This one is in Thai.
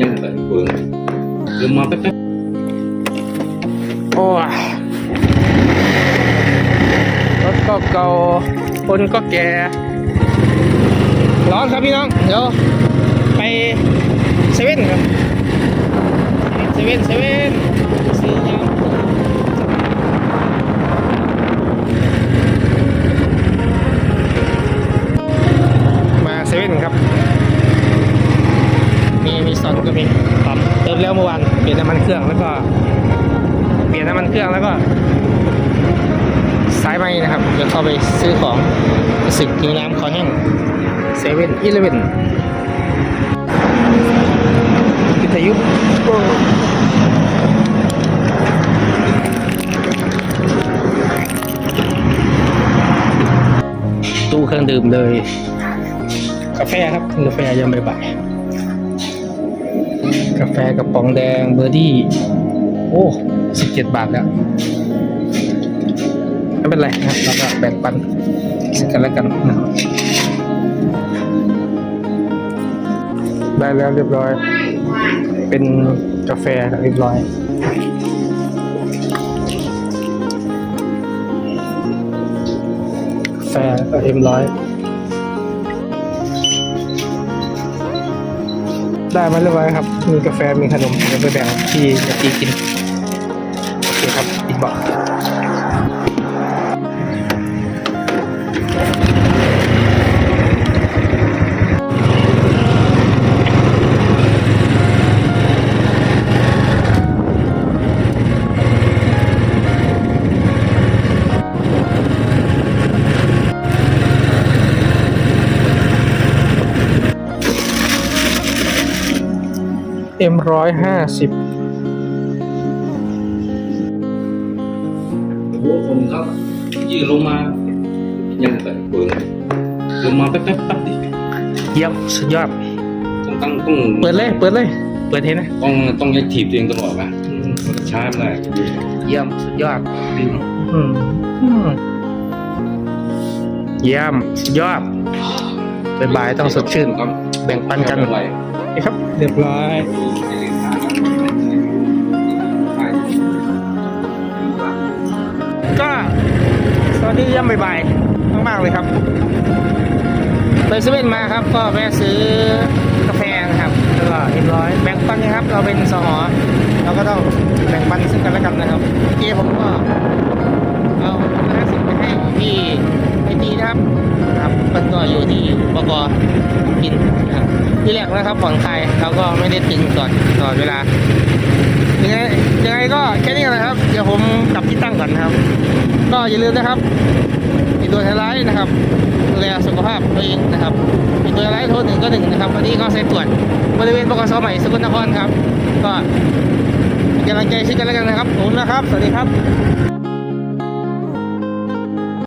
ยังแต่เปิดเดินมาแป๊บโอ้ยรถก็เก่าคนก็แก่ร้อนครับพี่น้อง เดี๋ยวไปเซเว่นครับเซเว่นเซเว่นสี ก็มีปั๊มเติมแล้วเมื่อวานเปลี่ยนน้ำมันเครื่องแล้วก็ เปลี่ยนน้ำมันเครื่องแล้วก็ สายไม้นะครับเดี๋ยวเข้าไปซื้อของรู้สึกกินน้ำคอแห้งเซเว่นอีเลเว่นวิทยุตู้เครื่องดื่มเลย กาแฟครับกาแฟยามบ่าย กาแฟกระป๋องแดงเบอร์ดี้ โอ้สิบเจ็ดบาทแล้ว ไม่เป็นไรนะครับเราก็แบ่งปันซึ่งกันและกันนะได้แล้วเรียบร้อย เป็นกาแฟเรียบร้อยกาแฟก็เอ็มร้อย ได้มาเรียบร้อยครับ มีกาแฟมีขนมเดี๋ยวไปแบ่งที่กับพี่กิน โอเคครับอีกบอก เอ็มร้อยห้าสิบหัวคนครับยืดลงมา ยังแต่เปิดเดินมาแป๊บแป๊บแป๊บดิเยี่ยมสุดยอดต้องตั้งต้องเปิดเลย เปิดเลย เปิดเห็นนะ ต้องต้องยัดถีบตัวเองตลอดนะช้าไม่ได้เยี่ยมสุดยอดดื่มอืมอืมเยี่ยมสุดยอดบ่ายๆต้องสดชื่นครับแบ่งปันกัน นี่ครับ เรียบร้อยก็สวัสดีย่ำบ่ายๆมากๆเลยครับ ไปเซเว่นมาครับก็แวะซื้อกาแฟนะครับแล้วก็เรียบร้อยแบ่งปันนะครับ เราเป็นสหอเราก็ต้องแบ่งปันซึ่งกันและกันนะครับเมื่อกี้ผมก็เอาห้าสิบไปให้พี่ไอตีนะครับ ครับมันก็อยู่ที่บกกิน ที่แรกนะครับผ่อนคลายเราก็ไม่ได้ตึงก่อนตลอดเวลายังไงยังไงก็แค่นี้ก่อนะครับ เดี๋ยวผมกลับที่ตั้งก่อนนะครับ ก็อย่าลืมนะครับมีตัวไทยไลท์นะครับดูแลสุขภาพตัวเองนะครับมีตัวไทยไลท์โทรหนึ่งก็หนึ่งนะครับวันนี้ก็เซ็ตตรวจบริเวณบกสใหม่สกลนครครับ ก็เป็นกำลังใจซึ่งกันและกันนะครับผมนะครับ สวัสดีครับ